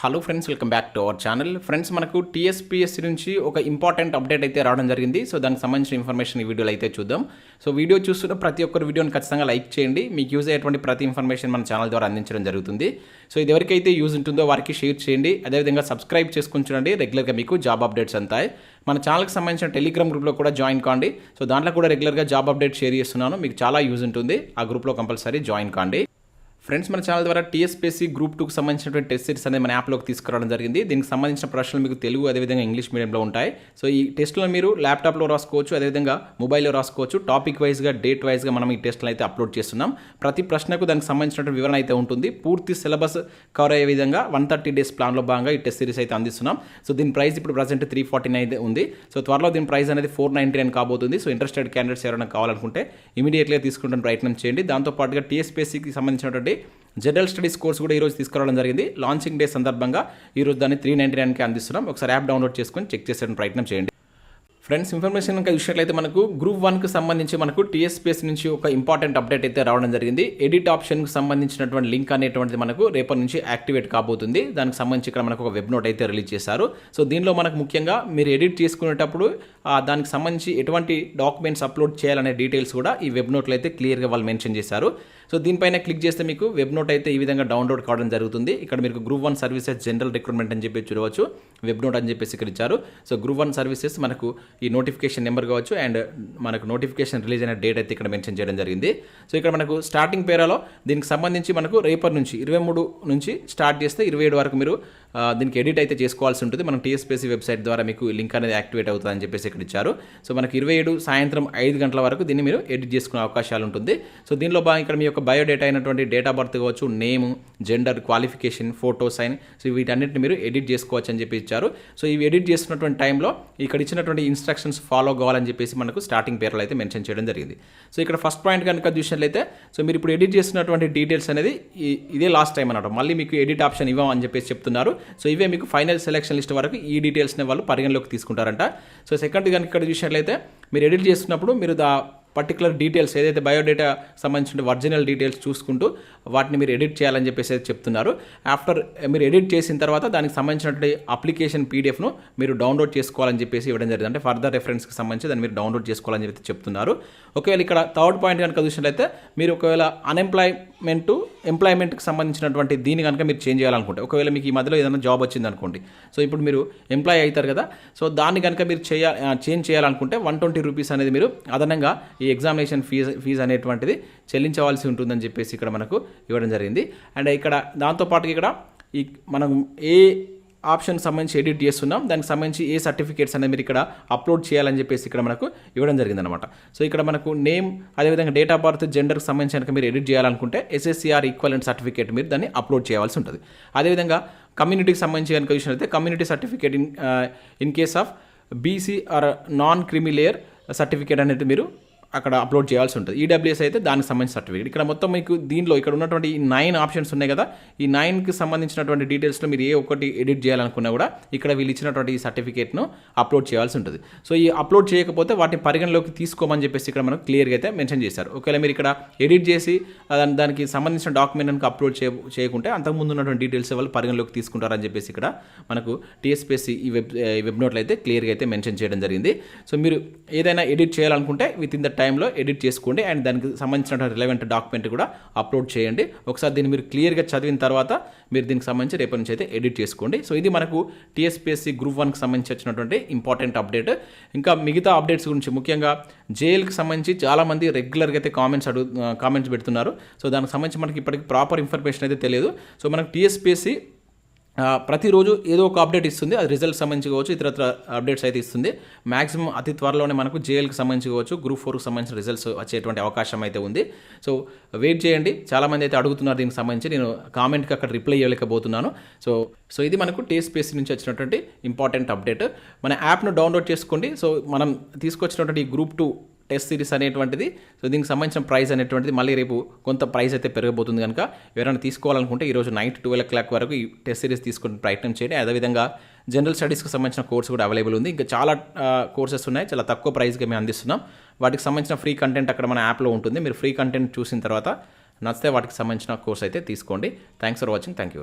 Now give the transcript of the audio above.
Hello friends welcome back to our channel friends మనకు TSPSC నుంచి ఒక ఇంపార్టెంట్ అప్డేట్ అయితే రావడం జరిగింది. సో దానికి సంబంధించిన ఇన్ఫర్మేషన్ ఈ వీడియోలో అయితే చూద్దాం. సో వీడియో చూస్తున్న ప్రతి ఒక్కరు వీడియోని ఖచ్చితంగా లైక్ చేయండి. మీకు యూజ్ అయ్యేటువంటి ప్రతి ఇన్ఫర్మేషన్ మన ఛానల్ ద్వారా అందించడం జరుగుతుంది. సో ఇది ఎవరికైతే యూజ్ ఉంటుందో వారికి షేర్ చేయండి. అదేవిధంగా సబ్స్క్రైబ్ చేసుకుని చూడండి. రెగ్యులర్గా మీకు జాబ్ అప్డేట్స్ అంతాయి. మన ఛానల్కి సంబంధించిన టెలిగ్రామ్ గ్రూప్లో కూడా జాయిన్ కాండి. సో దాంట్లో కూడా రెగ్యులర్గా జాబ్ అప్డేట్ షేర్ చేస్తున్నాను. మీకు చాలా యూజ్ ఉంటుంది. ఆ గ్రూప్లో కంపల్సరీ జాయిన్ కాండి. ఫ్రెండ్స్ మన ఛానల్ ద్వారా టీఎస్పీసీ గ్రూప్ టూకి సంబంధించినటువంటి టెస్ట్ సిరీస్ అనేది మన యాప్లోకి తీసుకురావడం జరిగింది. దీనికి సంబంధించిన ప్రశ్నలు మీకు తెలుగు అదేవిధంగా ఇంగ్లీష్ మీడియంలో ఉంటాయి. సో ఈ టెస్ట్లో మీరు ల్యాప్టాప్లో రాసుకోవచ్చు అదేవిధంగా మొబైల్లో రాసుకోవచ్చు. టాపిక్ వైజ్గా డేట్ వైజ్గా మనం ఈ టెస్ట్లు అయితే అప్లోడ్ చేస్తున్నాం. ప్రతి ప్రశ్నకు దానికి సంబంధించినటువంటి వివరణ అయితే ఉంటుంది. పూర్తి సిలబస్ కవర్ అయ్యే విధంగా వన్ థర్టీ డేస్ ప్లాన్లో భాగంగా ఈ టెస్ట్ సిరీస్ అయితే అందిస్తున్నాం. సో దీని ప్రైస్ ఇప్పుడు ప్రజెంట్ త్రీ ఫార్టీ నైన్ ఉంది. సో త్వరలో దీని ప్రైస్ అనేది ఫోర్ నైంటీ నైన్ కాబోతుంది. సో ఇంట్రెస్టెడ్ క్యాండిడేట్స్ ఎవరైనా కావాలనుకుంటే ఇమీడియట్గా తీసుకుంటున్న ప్రయత్నం చేయండి. దాంతోపాటుగా టీఎస్పీఎస్సీకి సంబంధించినటువంటి జనరల్ స్టడీస్ కోర్స్ కూడా ఈరోజు తీసుకురావడం జరిగింది. లాంచింగ్ డే సందర్భంగా ఈరోజు దాన్ని త్రీ నైంటీ నైన్కి అందిస్తున్నాం. ఒకసారి యాప్ డౌన్లోడ్ చేసుకొని చెక్ చేసే ప్రయత్నం చేయండి. ఫ్రెండ్స్ ఇన్ఫర్మేషన్ ఇంకా చూసినట్లయితే మనకు గ్రూప్ వన్కి సంబంధించి మనకు టీఎస్పీఎస్ నుంచి ఒక ఇంపార్టెంట్ అప్డేట్ అయితే రావడం జరిగింది. ఎడిట్ ఆప్షన్కి సంబంధించినటువంటి లింక్ అనేటువంటిది మనకు రేపటి నుంచి యాక్టివేట్ కాబోతుంది. దానికి సంబంధించి ఇక్కడ మనకు ఒక వెబ్ నోట్ అయితే రిలీజ్ చేశారు. సో దీనిలో మనకు ముఖ్యంగా మీరు ఎడిట్ చేసుకునేటప్పుడు దానికి సంబంధించి ఎటువంటి డాక్యుమెంట్స్ అప్లోడ్ చేయాలనే డీటెయిల్స్ కూడా ఈ వెబ్ నోట్లో అయితే క్లియర్గా వాళ్ళు మెన్షన్ చేశారు. సో దీనిపైన క్లిక్ చేస్తే మీకు వెబ్ నోట్ అయితే ఈ విధంగా డౌన్లోడ్ కావడం జరుగుతుంది. ఇక్కడ మీకు group one services general recruitment అని చెప్పి చూడవచ్చు. వెబ్ నోట్ అని చెప్పేసి ఇక్కడ ఇచ్చారు. సో గ్రూప్ వన్ సర్వీసెస్ మనకు ఈ నోటిఫికేషన్ నెంబర్ కావచ్చు అండ్ మనకు నోటిఫికేషన్ రిలీజ్ అయిన డేట్ అయితే ఇక్కడ మెన్షన్ చేయడం జరిగింది. సో ఇక్కడ మనకు స్టార్టింగ్ పేరాలో దీనికి సంబంధించి మనకు రేపటి నుంచి ఇరవై మూడు నుంచి స్టార్ట్ చేస్తే ఇరవై ఏడు వరకు మీరు దీనికి ఎడిట్ అయితే చేసుకోవాల్సి ఉంటుంది. మనం టీఎస్పీసీ వెబ్సైట్ ద్వారా మీకు లింక్ అనేది యాక్టివేట్ అవుతుందని చెప్పేసి ఇక్కడ ఇచ్చారు. సో మనకి ఇరవై ఏడు సాయంత్రం ఐదు గంటల వరకు దీన్ని మీరు ఎడిట్ చేసుకునే అవకాశాలు ఉంటుంది. సో దీనిలో భాగంగా ఇక్కడ మీ యొక్క బయోడేటా అయినటువంటి డేట్ ఆఫ్ బర్త్ కావచ్చు name gender qualification photo sign so వీటన్నిటిని మీరు ఎడిట్ చేసుకోవచ్చు అని చెప్పి ఇచ్చారు. సో ఇవి ఎడిట్ చేస్తున్నటువంటి టైంలో ఇక్కడ ఇచ్చినటువంటి ఇన్స్ట్రక్షన్స్ ఫాలో కావాలని చెప్పేసి మనకు స్టార్టింగ్ పేర్లు అయితే మెన్షన్ చేయడం జరిగింది. సో ఇక్కడ ఫస్ట్ పాయింట్ కనుక చూసినట్లయితే సో మీరు ఇప్పుడు ఎడిట్ చేస్తున్నటువంటి డీటెయిల్స్ అనేది ఇదే లాస్ట్ టైం అనమాట మళ్ళీ మీకు ఎడిట్ ఆప్షన్ ఇవ్వం అని చెప్పేసి చెప్తున్నారు. సో ఇవే మీకు ఫైనల్ సెలెక్షన్ లిస్ట్ వరకు ఈ డీటెయిల్స్ని వాళ్ళు పరిగణలోకి తీసుకుంటారంట. సో సెకండ్ కనుక ఇక్కడ చూసినట్లయితే మీరు ఎడిట్ చేస్తున్నప్పుడు మీరు దా పర్టికులర్ డీటెయిల్స్ ఏదైతే బయోడేటా సంబంధించిన ఒరిజినల్ డీటెయిల్స్ చూసుకుంటూ వాటిని మీరు ఎడిట్ చేయాలని చెప్పేసి చెప్తున్నారు. ఆఫ్టర్ eh, మీరు ఎడిట్ చేసిన తర్వాత దానికి సంబంధించినటువంటి అప్లికేషన్ పీడిఎఫ్ను మీరు డౌన్లోడ్ చేసుకోవాలని చెప్పేసి ఇవ్వడం జరిగింది. అంటే ఫర్దర్ రెఫరెన్స్కి సంబంధించి దాన్ని మీరు డౌన్లోడ్ చేసుకోవాలని చెప్పి చెప్తున్నారు. ఒకవేళ ఇక్కడ థర్డ్ పాయింట్ కనుక చూసినట్లయితే మీరు ఒకవేళ మెంటు ఎంప్లాయ్మెంట్కి సంబంధించినటువంటి దీన్ని కనుక మీరు చేంజ్ చేయాలనుకుంటే ఒకవేళ మీకు ఈ మధ్యలో ఏదైనా జాబ్ వచ్చింది అనుకోండి సో ఇప్పుడు మీరు ఎంప్లాయ్ అవుతారు కదా సో దాన్ని కనుక మీరు చేయ చేంజ్ చేయాలనుకుంటే వన్ ట్వంటీ రూపీస్ అనేది మీరు అదనంగా ఈ ఎగ్జామినేషన్ ఫీజు ఫీజు అనేటువంటిది చెల్లించవలసి ఉంటుందని చెప్పేసి ఇక్కడ మనకు ఇవ్వడం జరిగింది. అండ్ ఇక్కడ దాంతోపాటు ఇక్కడ ఈ మనం ఏ ఆప్షన్ సంబంధించి ఎడిట్ చేస్తున్నాం. దానికి సంబంధించి ఏ సర్టిఫికేట్స్ అనేది మీరు ఇక్కడ అప్లోడ్ చేయాలని చెప్పేసి ఇక్కడ మనకు ఇవ్వడం జరిగింది అనమాట సో ఇక్కడ మనకు నేమ్ అదేవిధంగా డేట్ ఆఫ్ బర్త్ జెండర్కి సంబంధించి కనుక మీరు ఎడిట్ చేయాలనుకుంటే ఎస్ఎస్సిఆర్ ఈక్వలెంట్ సర్టిఫికేట్ మీరు దాన్ని అప్లోడ్ చేయాల్సి ఉంటుంది. అదేవిధంగా కమ్యూనిటీకి సంబంధించి కనుక చూసినట్లయితే community certificate in in case of BC or non creamy layer certificate అనేది మీరు అక్కడ అప్లోడ్ చేయాల్సి ఉంటుంది. ఈడబ్ల్యూఎస్ అయితే దానికి సంబంధించిన సర్టిఫికేట్ ఇక్కడ మొత్తం మీకు దీనిలో ఇక్కడ ఉన్నటువంటి ఈ నైన్ ఆప్షన్స్ ఉన్నాయి కదా ఈ నైన్కి సంబంధించినటువంటి డీటెయిల్స్లో మీరు ఏ ఒక్కటి ఎడిట్ చేయాలనుకున్నా కూడా ఇక్కడ వీళ్ళు ఇచ్చినటువంటి ఈ సర్టిఫికేట్ను అప్లోడ్ చేయాల్సి ఉంటుంది. సో ఈ అప్లోడ్ చేయకపోతే వాటిని పరిగణలోకి తీసుకోమని చెప్పేసి ఇక్కడ మనకు క్లియర్గా అయితే మెన్షన్ చేశారు. ఒకవేళ మీరు ఇక్కడ ఎడిట్ చేసి దాని- దానికి సంబంధించిన డాక్యుమెంట్ కనుక అప్లోడ్ చే చేయకుంటే అంతకుముందు ఉన్నటువంటి డీటెయిల్స్ వాళ్ళు పరిగణలోకి తీసుకుంటారని చెప్పేసి ఇక్కడ మనకు టీఎస్పీఎస్సీ ఈ వెబ్ వెబ్ నోట్లో అయితే క్లియర్గా అయితే మెన్షన్ చేయడం జరిగింది. సో మీరు ఏదైనా ఎడిట్ చేయాలనుకుంటే విత్ ఇన్ ద టైంలో ఎడిట్ చేసుకోండి అండ్ దానికి సంబంధించిన రిలవెంట్ డాక్యుమెంట్ కూడా అప్లోడ్ చేయండి. ఒకసారి దీన్ని మీరు క్లియర్గా చదివిన తర్వాత మీరు దీనికి సంబంధించి రేపటి నుంచి అయితే ఎడిట్ చేసుకోండి. సో ఇది మనకు టీఎస్పీఎస్సీ గ్రూప్ వన్కి సంబంధించి వచ్చినటువంటి ఇంపార్టెంట్ అప్డేట్ ఇంకా మిగతా అప్డేట్స్ గురించి ముఖ్యంగా జైలుకి సంబంధించి చాలామంది రెగ్యులర్గా అయితే కామెంట్స్ అడుగు కామెంట్స్ పెడుతున్నారు. సో దానికి సంబంధించి మనకి ఇప్పటికి ప్రాపర్ ఇన్ఫర్మేషన్ అయితే తెలియదు. సో మనకు టీఎస్పీఎస్సీ ప్రతిరోజు ఏదో ఒక అప్డేట్ ఇస్తుంది. అది రిజల్ట్ సంబంధించి కావచ్చు ఇతరత్ర అప్డేట్స్ అయితే ఇస్తుంది. మాక్సిమం అతి త్వరలోనే మనకు జేఎల్కి సంబంధించి కావచ్చు గ్రూప్ ఫోర్కి సంబంధించిన రిజల్ట్స్ వచ్చేటువంటి అవకాశం అయితే ఉంది. సో వెయిట్ చేయండి. చాలామంది అయితే అడుగుతున్నారు దీనికి సంబంధించి. నేను కామెంట్కి అక్కడ రిప్లై ఇవ్వలేకపోతున్నాను. సో సో ఇది మనకు టీఎస్పీఎస్సీ నుంచి వచ్చినటువంటి ఇంపార్టెంట్ అప్డేట్. మన యాప్ను డౌన్లోడ్ చేసుకోండి. సో మనం తీసుకొచ్చినటువంటి ఈ గ్రూప్ టూ టెస్ట్ సిరీస్ అనేటువంటిది. సో దీనికి సంబంధించిన ప్రైస్ అనేటువంటిది మళ్ళీ రేపు కొంత ప్రైస్ అయితే పెరగబోతుంది కనుక ఎవరైనా తీసుకోవాలనుకుంటే ఈరోజు నైట్ ట్వెల్వ్ ఓ క్లాక్ వరకు ఈ టెస్ట్ సిరీస్ తీసుకునే ప్రయత్నం చేయండి. అదేవిధంగా జనరల్ స్టడీస్కి సంబంధించిన కోర్స్ కూడా అవైలబుల్ ఉంది. ఇంకా చాలా కోర్సెస్ ఉన్నాయి. చాలా తక్కువ ప్రైస్గా మేము అందిస్తున్నాం. వాటికి సంబంధించిన ఫ్రీ కంటెంట్ అక్కడ మన యాప్లో ఉంటుంది. మీరు ఫ్రీ కంటెంట్ చూసిన తర్వాత నచ్చితే వాటికి సంబంధించిన కోర్స్ అయితే తీసుకోండి. Thanks for watching. Thank you.